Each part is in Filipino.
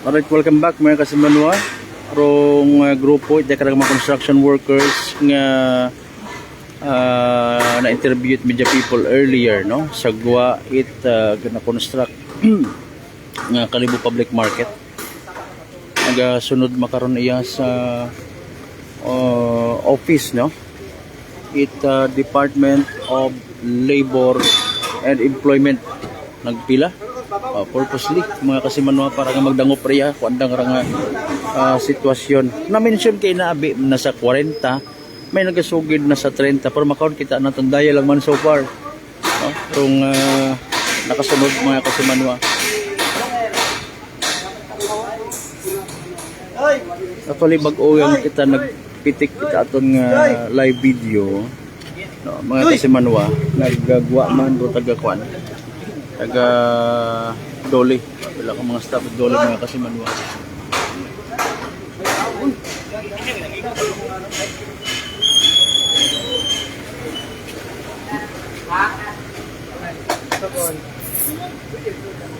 Alright, welcome back mga kasimanwa. Rong uh, grupo iti karang mga construction workers nga uh, na-interview media people earlier no sa gwa it uh, na construct nga Kalibo Public Market. Naga sunod makaron iya sa uh, office no. It uh, Department of Labor and Employment nagpila uh, purposely mga kasimanwa para nga magdangop riya kung andang ra nga ah, sitwasyon. Na mention kay naabi na sa 40 may nagasugid na sa 30 pero makaon kita na daya lang man so far. No? kung ah, nakasunod mga kasimanwa Actually, bag-o yung kita nagpitik kita atong nga live video. No, mga kasimanwa naggagwa man do taga kwan taga doli wala ka mga staff doli mga kasimanwa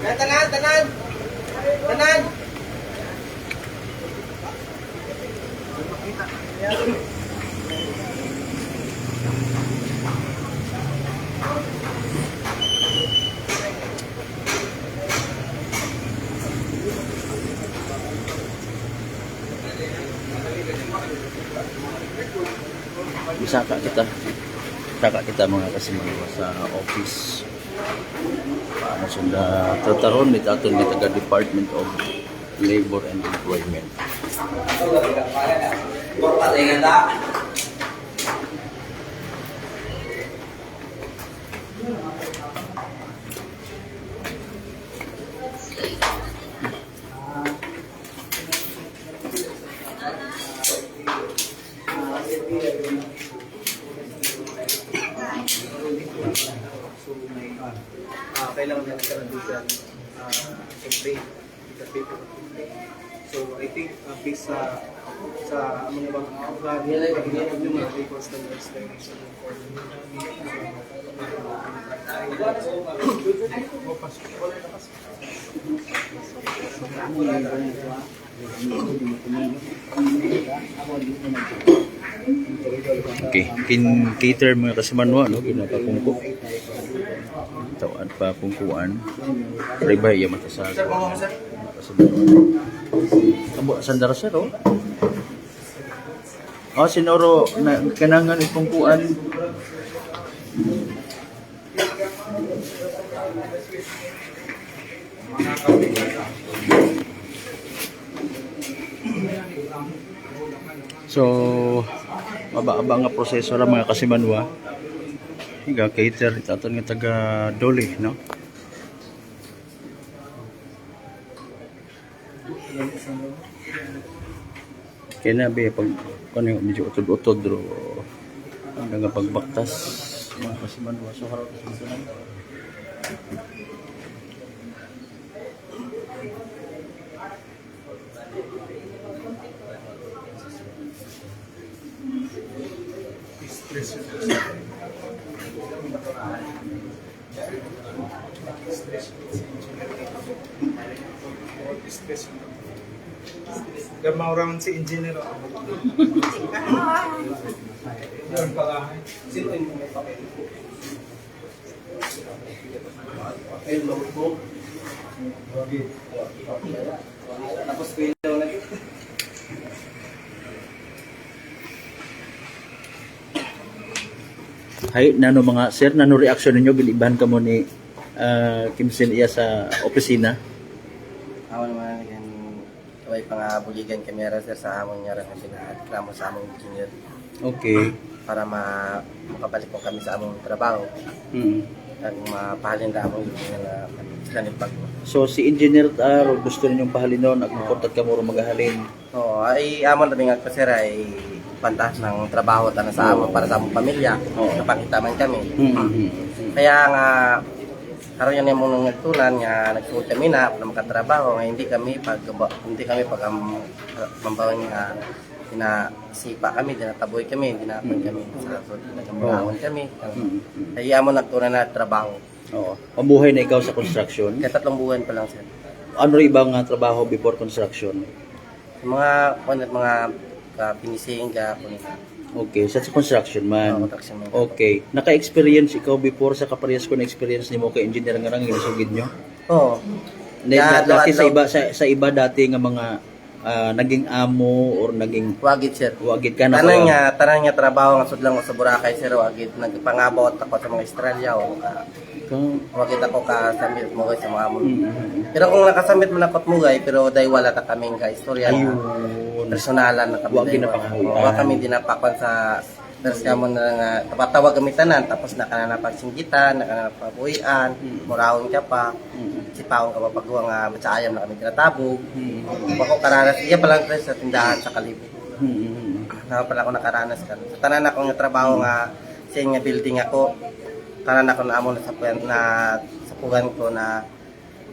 Tanan, tanan. Tanan. Isaka kita. Isaka kita mga kasimanwa sa office. Paano sila tataron ni aton ni taga Department of Labor and Employment. So, ah, kailangan na nagkaroon dito ang ah, siyempre, dito paper. So, I think, uh, based sa sa mga mga mga yung mga reports ng explanation for Okay, kin cater mga kasimanwa no ginapapungko. Tawad pa pungkuan. Ribay ya matasag. Abo sandara sir oh. Oh, sinoro na kanangan ipungkuan. So, maba-aba nga proseso ra mga kasimanwa. Higa cater itaton nga taga Doli, no? Kaya be pag kano medyo utod-utod ro ang nga pagbaktas mga kasimanwa so harap sa sunan. Gamau round si engineer. Yun pala. Sino yung may papel? Ayun, logbook. Tapos pwede ulit. Hay nano mga sir nano reaction ninyo giliban ka mo ni ah, Kim Sin iya sa opisina. Ako naman yan, kaway pa nga buligan kamera sir sa among nga rin reklamo sa among engineer Okay. para ma makabalik po kami sa among trabaho Mm. at mapahalin na among engineer na sila ni pag So si engineer uh, gusto ninyong pahalinon ag makontak ka mo ro magahalin. Oo, ay amon rin nga sir ay pantas ng trabaho tana sa amon para sa among pamilya Oo. napakita man kami Mm. kaya nga karon yan yung mga nagtunan nga nagsuot kami na na makatrabaho nga hindi kami pag hindi kami pag um, mambawang nga sinasipa kami, dinataboy kami, dinapan kami sa so, nagamangon kami. Mm. Kaya mo nagtunan na trabaho. Oo. Mabuhay na ikaw sa construction. Kaya tatlong buwan pa lang sir. ano rin ibang nga trabaho before construction? Mga, kuan mga ka finishing ka kuno. Okay, sa construction man. Mga construction man. Okay. Naka-experience ikaw before sa kaparehas ko na experience nimo kay engineer nga nang ginasugid nyo? Oo. Then, Yeah, dati sa iba sa, sa iba dati nga mga ah, naging amo or naging Wagit sir. wagit ka na Tanan nga, tanan nga trabaho nga sudlang ko sa Boracay sir wagit nagpangabot ako sa mga Australia o ka wagit ako ka samit mo sa mga amon. Mm. Pero kung nakasamit man ako mugay pero dahil wala ta kaming ka istorya Ayun. Na personalan na kami. Wa ginapakuan. Wa kami dinapakon sa Terus kamo na nga tapatawag kami tanan tapos nakananapag singgitan, nakananapabuhian, murawon ka pa. Si Paong ka papagawa nga matsayam na kami tinatabog. Bako karanas iya pa lang sa tindahan sa Kalibo. Mm. Na pala ako nakaranas kan. Sa tanan ako nga trabaho nga sa nga building ako. Tanan ako na amo na sa na sa pugan ko na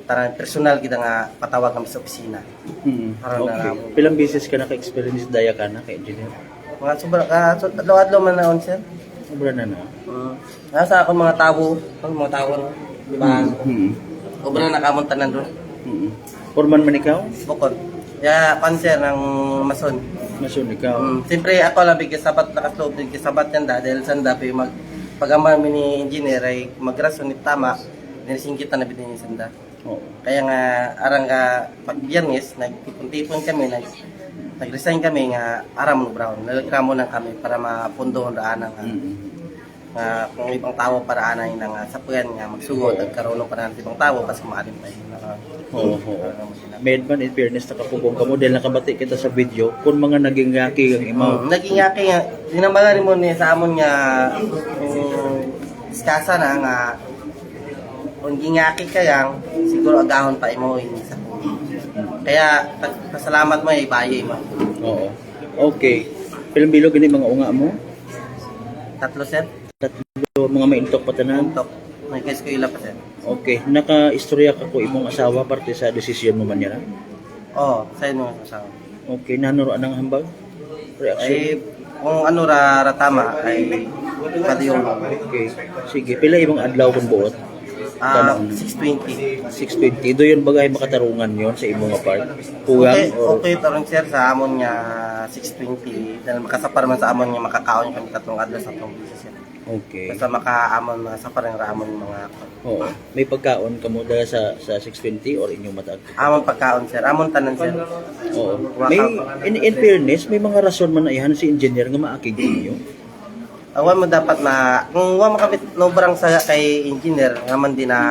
tanan personal kita nga patawag kami sa opisina. Mm. Parang Okay. nalabo. Pilang beses ka naka-experience daya ka na kay engineer? Mga sobra ka so adlaw-adlaw man na on sir. Sobra na na. Mm. Nasa ako mga tao, ang mga tao no. Di ba? Mm. Sobra na nakamunta nan doon. Mm. Forman man ikaw? Bukod. Ya, panser ng mason. Masun ikaw. Um, Siyempre ako lang bigyan sabat nakaslob bigyan sabat yan da dahil sanda pa mag pag ni engineer ay magrason ni tama nilisingkit na bitin ni sanda. Oo. Kaya nga arang nga pag biyernes nagtipon-tipon kami nag nag-resign kami nga aram no brown. Nagreklamo na kami para mapundo ang daanan nga Mm. nga kung ibang tao para anay na nga sa puyan nga magsugod at karoon ng panahon sa ibang tao kasi maalim pa yun. Naka- Oo. oo. Medman in fairness nakapugong ka mo dahil nakabati kita sa video kung mga naging yaki ang imaw. Mm, naging yaki nga, dinambalan mo ni sa amon nga um, iskasa na nga kung gingaki ka yang siguro agahon pa imo ini sa kaya pa- pasalamat mo ay baye mo Oo. Okay. Pilang bilog gini mga unga mo? tatlo set Tatlo mga maintok pa tanan. tok may kes ko ila pa set Okay. Naka-istorya ka ko imong asawa parte sa desisyon mo man yan. oh sa inyo sa Okay. Nanuroan ng hambag? Reaction? ay kung ano ra, ra tama ay padiyon Okay. Sige. Pila imong adlaw kung buot? Ah Tanong. 620 620. Do yun bagay makatarungan yon sa imong apart? Kugang? Okay, or okay taron sir sa amon nga 620 dahil makasapar man sa amon nga makakaon kami tatlong adlaw sa atong business sir. Okay. Basta makaamon mga sapar nga ramon mga Oo. May pagkaon ka mo dahil sa sa 620 or inyong matag? amon pagkaon sir, amon tanan sir. Oo. May in, in fairness, may mga rason man na ihan si engineer nga maakig inyo. Awan mo dapat na kung wa makabit no barang sa kay engineer nga man din na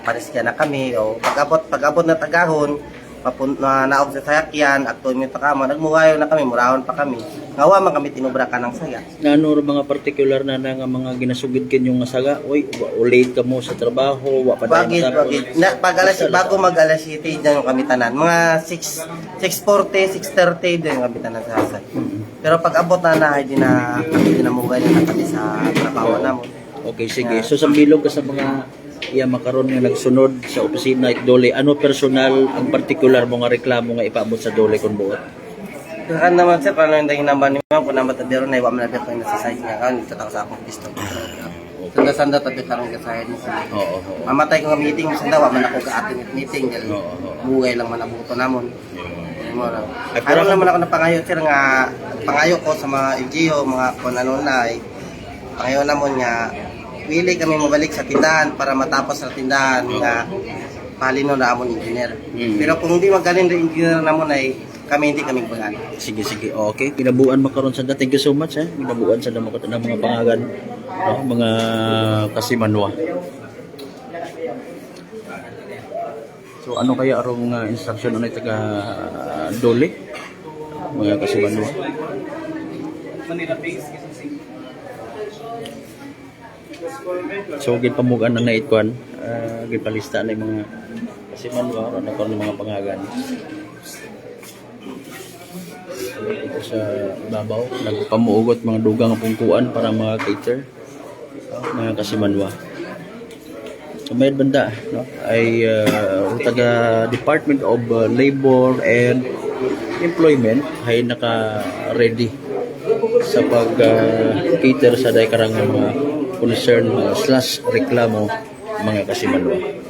panisya na kami o pag-abot pag-abot na tagahon mapun na naog sa sayakyan at tuloy pa kamo nagmuhayo na kami murahon pa kami nga wa man kami tinubra ka ng saya Nano ra mga particular na na nga mga ginasugid kinyo nga saga, oy, wa- o late ka mo sa trabaho, wa pa matapos. bagit. Na, pag alas, bago mag alas 7, dyan yung kami tanan. Mga 6, 6.40, 6.30, dyan yung kami tanan sa hasay. Pero pag abot na na, hindi na, hindi na mugay na kami sa trabaho na mo. Okay, sige. So sa bilog ka sa mga iya makaron nga nagsunod sa opisina at dole, ano personal ang particular mo nga reklamo nga ipaabot sa dole kon buot? Kaya naman sir, paano yung dahil naman ni Ma'am, kung naman tadero na, iwa mo na dito yung nasa size niya. Kaya dito ako sa akong pisto. Sanda-sanda tabi karong kasayad ni sir. Oo, oo. Mamatay ko nga meeting, sanda, wa man ako ka ating meeting. Dahil buhay lang man abuto namon. Mo pero Ano naman ako na pangayo sir nga pangayo ko sa mga LGO, mga kung ano na ay pangayo namon nga pili kami mabalik sa tindahan para matapos sa tindahan nga palino na amon engineer. Mm. Pero kung hindi magaling na engineer namon ay kami hindi kami bulan. Sige, sige. Okay, pinabuan makaron sa Thank you so much, ha. Pinabuan sa damo ng mga pangagan, no? mga kasimanwa. So ano kaya arong uh, instruction ano taga uh, dole? Mga kasi So gipamugan ang night kwan, uh, gipalista na yung mga kasimanwa ano ko ng mga pangagan. Ito sa babaw, nagpamuugot mga dugang pungkuan para mga cater, mga kasimanwa. So may banda no? ay uh, taga Department of uh, Labor and Employment ay naka-ready sa pag uh, sa day karang mga concern uh, slash reklamo mga kasimanwa.